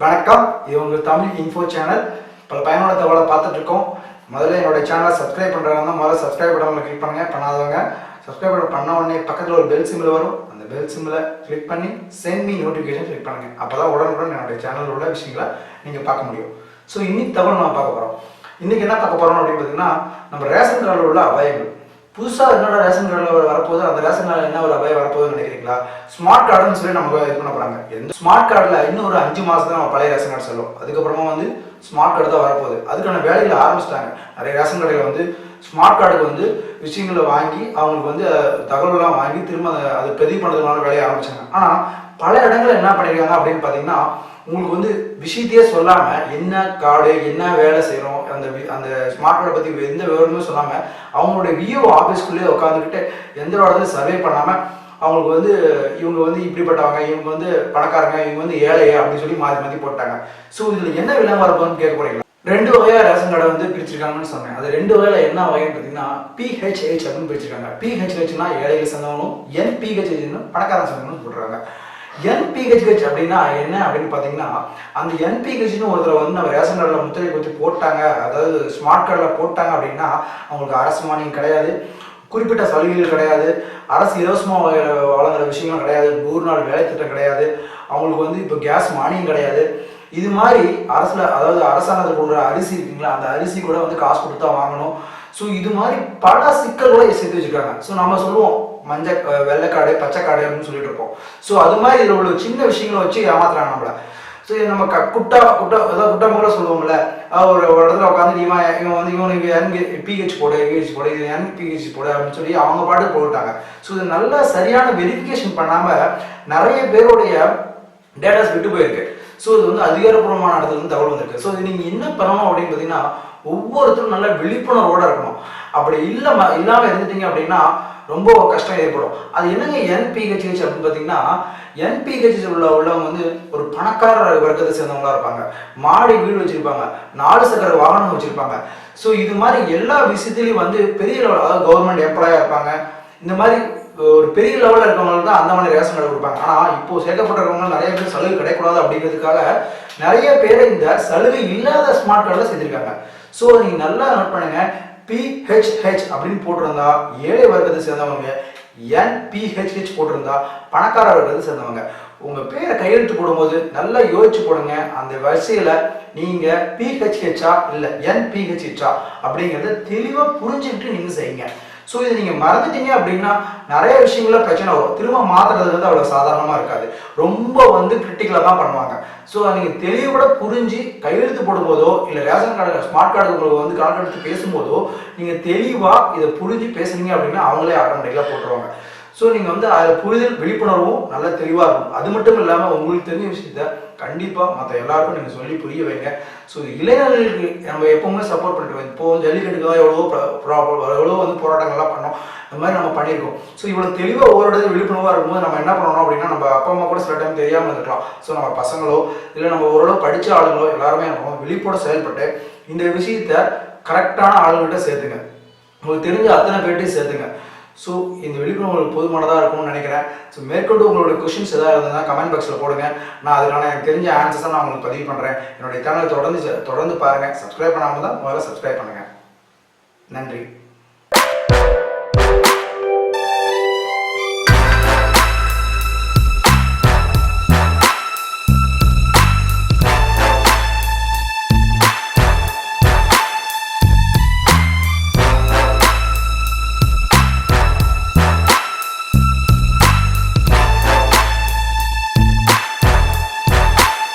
வணக்கம். இது உங்கள் தமிழ் இன்ஃபோ சேனல் பல பயனுள்ள தகவலை பார்த்துட்டு இருக்கோம் முதல்ல என்னோட சேனலை சப்ஸ்கிரைப் பண்ணுறவங்க தான் முதல்ல சப்ஸ்கிரைப் பட்டனில் கிளிக் பண்ணுங்கள் பண்ணாதவங்க சப்ஸ்கிரைப் பட்டன் பண்ண உடனே பக்கத்தில் ஒரு பெல் சிம்பிள் வரும். அந்த பெல் சிம்பிளை கிளிக் பண்ணி சென்ட் மீ நோட்டிஃபிகேஷன் கிளிக் பண்ணுங்க. அப்போ தான் உடனுடன் என்னுடைய சேனலில் உள்ள விஷயங்களை நீங்கள் பார்க்க முடியும். ஸோ இன்னைக்கு தகவல் நம்ம பார்க்க போகிறோம் இன்றைக்கி என்ன பார்க்க போகிறோம் அப்படின்னு பார்த்தீங்கன்னா நம்ம ரேஷன் கார்டில் உள்ள அபாயங்கள் புதுசாக என்னோட ரேஷன் கார்டில் வரப்போகுது. அந்த ரேஷன் கார்டில் என்ன ஒரு அபாயம் வரப்போகுதுன்னு நினைக்கிறீங்களா? ஸ்மார்ட் கார்டுன்னு சொல்லி நமக்கு இது பண்ண போகிறாங்க எந்த ஸ்மார்ட் கார்டில் இன்னும் ஒரு அஞ்சு மாதம் தான் நம்ம பழைய ரேஷன் கார்டு சொல்லும் அதுக்கப்புறமா வந்து ஸ்மார்ட் கார்டு தான் வரப்போகுது. அதுக்கான வேலைகளை ஆரம்பிச்சிட்டாங்க. நிறைய ரேஷன் கடையில் வந்து ஸ்மார்ட் கார்டுக்கு வந்து விஷயங்களை வாங்கி அவங்களுக்கு வந்து தகவல்கள்லாம் வாங்கி திரும்ப அதை அது பதிவு பண்ணுறதுனால வேலையை ஆரம்பிச்சாங்க. ஆனால் பல இடங்கள் என்ன பண்ணியிருக்காங்க அப்படின்னு பார்த்தீங்கன்னா உங்களுக்கு வந்து விஷயத்தையே சொல்லாமல் என்ன காடு என்ன வேலை செய்கிறோம் அந்த அந்த ஸ்மார்ட் கார்டை பற்றி எந்த விவரமும் சொல்லாமல் அவங்களுடைய விஓ ஆஃபீஸ்க்குள்ளேயே உட்காந்துக்கிட்டு எந்த இடத்துல சர்வே பண்ணாமல் அவங்களுக்கு வந்து இவங்க வந்து இப்படிப்பட்டவங்க இவங்க வந்து பணக்காரங்க இவங்க வந்து ஏழையா அப்படின்னு சொல்லி மாற்றி மாற்றி போட்டாங்க. ஸோ இதில் என்ன விலை கேட்க போறீங்களா? ரெண்டு வகையா ரேஷன் கார்டை வந்து பிரிச்சிருக்காங்கன்னு சொன்னேன். அது ரெண்டு வகையில என்ன வகைன்னு பார்த்தீங்கன்னா பிஹெச்ஹெச் அப்படின்னு பிரிச்சிருக்காங்க. பிஹெச்ஹெச்னா ஏழைகள் என் என்பிஹெச்ஹெச்னு பணக்காரன் சந்தவங்களும் சொல்றாங்க என்பிஹெச்ஹெச் அப்படின்னா என்ன அப்படின்னு பார்த்தீங்கன்னா அந்த என்பிஹெச்னு ஒருத்தர் வந்து நம்ம ரேஷன் கார்டில் முத்திரை குத்தி போட்டாங்க அதாவது ஸ்மார்ட் கார்டில் போட்டாங்க அப்படின்னா அவங்களுக்கு அரசு மானியம் கிடையாது குறிப்பிட்ட சலுகைகள் கிடையாது அரசு இலவசமாக வழங்குற விஷயங்கள் கிடையாது நூறு நாள் வேலை திட்டம் கிடையாது அவங்களுக்கு வந்து இப்போ கேஸ் மானியம் கிடையாது. இது மாதிரி அரசில் அதாவது அரசாங்கத்தில் கொடுக்குற அரிசி இருக்குங்களா அந்த அரிசி கூட வந்து காசு கொடுத்தா வாங்கணும். ஸோ இது மாதிரி பல சிக்கல்களை சேர்த்து வச்சுருக்காங்க. ஸோ நம்ம சொல்லுவோம் மஞ்சள் வெள்ளைக்காடு பச்சைக்காடு அப்படின்னு சொல்லிட்டு இருப்போம். ஸோ அது மாதிரி இதில் உள்ள சின்ன விஷயங்களை வச்சு ஏமாத்துறாங்க நம்மள. ஸோ நம்ம க குட்டா குட்டா ஏதாவது குட்டா கூட சொல்லுவோம்ல ஒரு ஒரு இடத்துல உட்காந்து இவன் இவன் வந்து இவனுக்கு என் பிஹெச் போடு பிஹெச் போடு இது என் பிஹெச் போடு அப்படின்னு சொல்லி அவங்க பாட்டு போட்டாங்க ஸோ இது நல்ல சரியான வெரிஃபிகேஷன் பண்ணாமல் நிறைய பேருடைய டேட்டாஸ் விட்டு போயிருக்கு. ஸோ இது வந்து அதிகாரப்பூர்வமான இடத்துல இருந்து தகவல் வந்திருக்கு. ஸோ இது நீங்கள் என்ன பண்ணணும் அப்படின்னு பார்த்தீங்கன்னா ஒவ்வொருத்தரும் நல்ல விழிப்புணர்வோட இருக்கணும். அப்படி இல்லாம இல்லாமல் இருந்துட்டீங்க அப்படின்னா ரொம்ப கஷ்டம் ஏற்படும். அது என்னங்க என்பிஹெச்ஹெச் அப்படின்னு பார்த்தீங்கன்னா என்பிஹெச் உள்ள உள்ளவங்க வந்து ஒரு பணக்கார வர்க்கத்தை சேர்ந்தவங்களா இருப்பாங்க. மாடி வீடு வச்சிருப்பாங்க. நாலு சக்கர வாகனம் வச்சிருப்பாங்க. ஸோ இது மாதிரி எல்லா விஷயத்துலையும் வந்து பெரிய லெவல் அதாவது கவர்மெண்ட் எம்ப்ளாயாக இருப்பாங்க. இந்த மாதிரி ஒரு பெரிய லெவலில் இருக்கவங்களுக்கு தான் அந்த மாதிரி ரேஷன் கார்டு கொடுப்பாங்க. ஆனால் இப்போ சேர்க்கப்பட்டிருக்கவங்க நிறைய பேர் சலுகை கிடைக்கூடாது அப்படிங்கிறதுக்காக நிறைய பேர் இந்த சலுகை இல்லாத ஸ்மார்ட் கார்டில் செஞ்சுருக்காங்க ஸோ நீங்கள் நல்லா நோட் பண்ணுங்க. பிஹெச்ஹெச் அப்படின்னு போட்டிருந்தா ஏழை வர்க்கத்தை சேர்ந்தவங்க என்பிஹெச்ஹெச் போட்டிருந்தா பணக்கார வர்க்கத்தை சேர்ந்தவங்க. உங்கள் பேரை கையெழுத்து போடும்போது நல்லா யோசிச்சு போடுங்க. அந்த வரிசையில் நீங்கள் பிஹெச்ஹெச்சா இல்லை என்பிஹெச்ஹெச்சா அப்படிங்கிறத தெளிவாக புரிஞ்சுக்கிட்டு நீங்கள் செய்யுங்க. ஸோ இதை நீங்கள் மறந்துட்டீங்க அப்படின்னா நிறைய விஷயங்கள பிரச்சனை வரும். திரும்ப மாற்றுறது வந்து அவ்வளோ சாதாரணமாக இருக்காது. ரொம்ப வந்து கிரிட்டிக்கலாக தான் பண்ணுவாங்க. ஸோ நீங்கள் தெளிவோட புரிஞ்சு கையெழுத்து போடும்போதோ இல்லை ரேஷன் கார்டு ஸ்மார்ட் கார்டு உங்களுக்கு வந்து எடுத்து பேசும்போதோ நீங்கள் தெளிவாக இதை புரிஞ்சு பேசுனீங்க அப்படின்னா அவங்களே ஆட்டோமேட்டிக்கலாக போட்டுருவாங்க. ஸோ நீங்கள் வந்து அதில் புரிதல் விழிப்புணர்வும் நல்ல தெளிவாக இருக்கும் அது மட்டும் இல்லாமல் உங்களுக்கு தெரிஞ்ச விஷயத்த கண்டிப்பாக மற்ற எல்லாருக்கும் நீங்கள் சொல்லி புரிய வைங்க. ஸோ இளைஞர்களுக்கு நம்ம எப்பவுமே சப்போர்ட் பண்ணுறோம் இப்போ ஜல்லிக்கட்டுக்கு தான் எவ்வளோ ப்ராப்ளம் எவ்வளோ வந்து போராட்டங்கள்லாம் பண்ணோம். இந்த மாதிரி நம்ம பண்ணியிருக்கோம். ஸோ இவ்வளோ தெளிவாக ஒவ்வொரு இடத்துல விழிப்புணர்வாக இருக்கும்போது நம்ம என்ன பண்ணணும் அப்படின்னா நம்ம அப்பா அம்மா கூட சில டைம் தெரியாமல் இருக்கலாம் ஸோ நம்ம பசங்களோ இல்லை நம்ம ஓரளவு படித்த ஆளுங்களோ எல்லாருமே நம்ம விழிப்போட செயல்பட்டு இந்த விஷயத்த கரெக்டான ஆளுங்கள்கிட்ட சேர்த்துங்க. உங்களுக்கு தெரிஞ்ச அத்தனை பேர்ட்டையும் சேர்த்துங்க. ஸோ இந்த விழிப்புணர்வு உங்களுக்கு போதுமானதாக இருக்கும்னு நினைக்கிறேன். ஸோ மேற்கொண்டு உங்களோட கொஷின்ஸ் ஏதாவது இருந்ததுன்னா கமெண்ட் பாக்ஸில் போடுங்க. நான் அதுக்கான எனக்கு தெரிஞ்ச ஆன்சர்ஸை நான் உங்களுக்கு பதிவு பண்ணுறேன் என்னுடைய சேனல் தொடர்ந்து தொடர்ந்து பாருங்கள் சப்ஸ்கிரைப் பண்ணாமல் தான் முதல்ல சப்ஸ்கிரைப் பண்ணுங்கள் நன்றி.